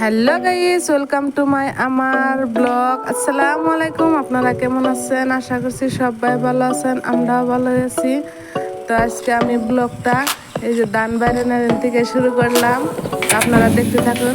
Hello guys, welcome to my আমার blog. আসসালামু আলাইকুম, আপনারা কেমন আছেন? আশা করছি সবাই ভালো আছেন, আমরাও ভালো আছি। তো আজকে আমি ব্লগটা এই যে দান বাইরে থেকে শুরু করলাম। আপনারা দেখতে থাকুন।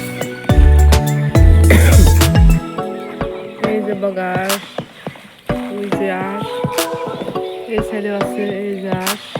যে বগাস ওই যে আস এই সাইডে আছে এই যে আস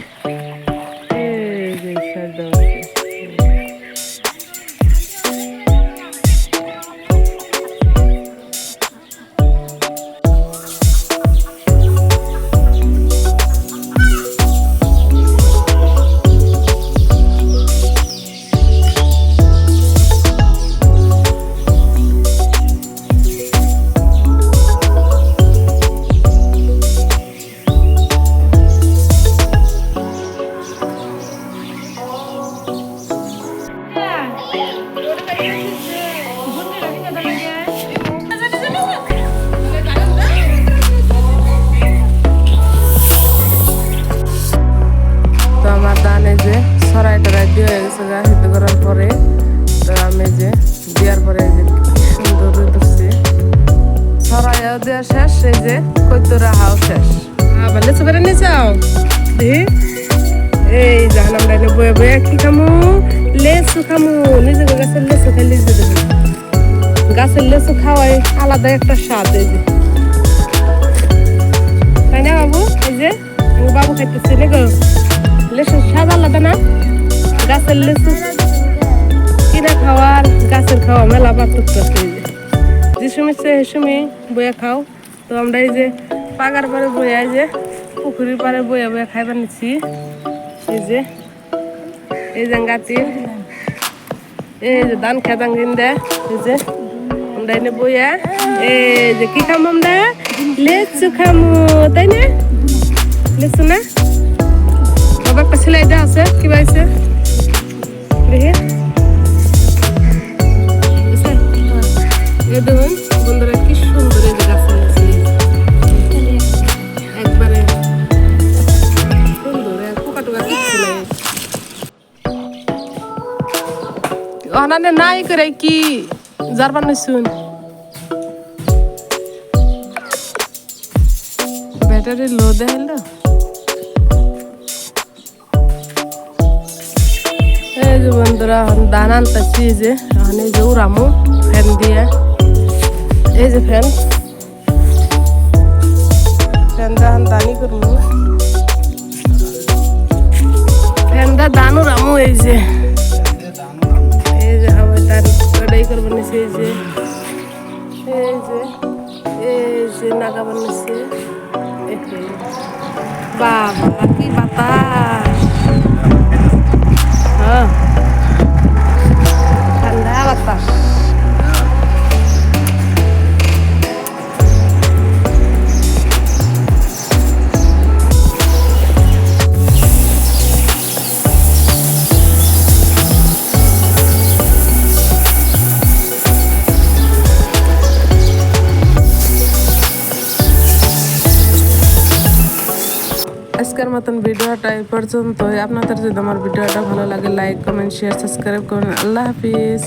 সরাই টরাই দিয়ে হয়ে গেছে গা সিদ্ধ করার পরে, তো আমি যে দেওয়ার পরে যে সুন্দর উঠছে সরাইও দেওয়া শেষ, এই যে কৈতো রাহাও শেষ। আবার লেচু করে নিয়ে যাও। এই জাহান আমরা এনে বয়ে বয়ে কি খামু? লেচু খামু। নিজে গাছের লেচু খাই লিজে দেবো। গাছের লেচু খাওয়াই আলাদা একটা স্বাদ, এই যে। তাই না বাবু? এই যে, বাবু খাইতেছি, লেগো। লেচুর স্বাদ আলাদা না। গাছের লেচু কিনা খাওয়ার, গাছের খাওয়া মেলা পার্থক্য আছে যে। সময় সে সময় বইয়া খাও, তো আমরা এই যে পাগার পরে বইয়া যে পুকুরির পারে বইয়া বইয়া খাইবার নিচ্ছি। এই যে এই যে গাতির এই যে ধান খেতাং দে এই যে আমরা এনে বইয়া, এই যে কি খামো আমরা? লেচু খামো, তাই না? লেচু না? বাবা, একটা ছেলে এটা আছে, কি পাইছে দেখি। দেখুন, বন্ধুরা, কি সুন্দর নাই। অনানে নাই করে কি জারবার নইছুন ব্যাটারি লো দেখাইল? যে বন্ধুরা এখন দান আনতেছি এই যে এখন এই যে উড়ামু ফ্যান দিয়ে এই যে ফ্যান ফ্যান দা এখন দানি করব ফ্যান দা দান উড়ামু এই যে এই যে আবার দান কড়াই করব নিছে এই যে এই যে এই যে নাগা বানিয়েছে বাবা কি বাতাস আজকের মতন ভিডিওটা এই পর্যন্তই। আপনাদের যদি আমার ভিডিওটা ভালো লাগে লাইক কমেন্ট শেয়ার সাবস্ক্রাইব করুন। আল্লাহ হাফিজ।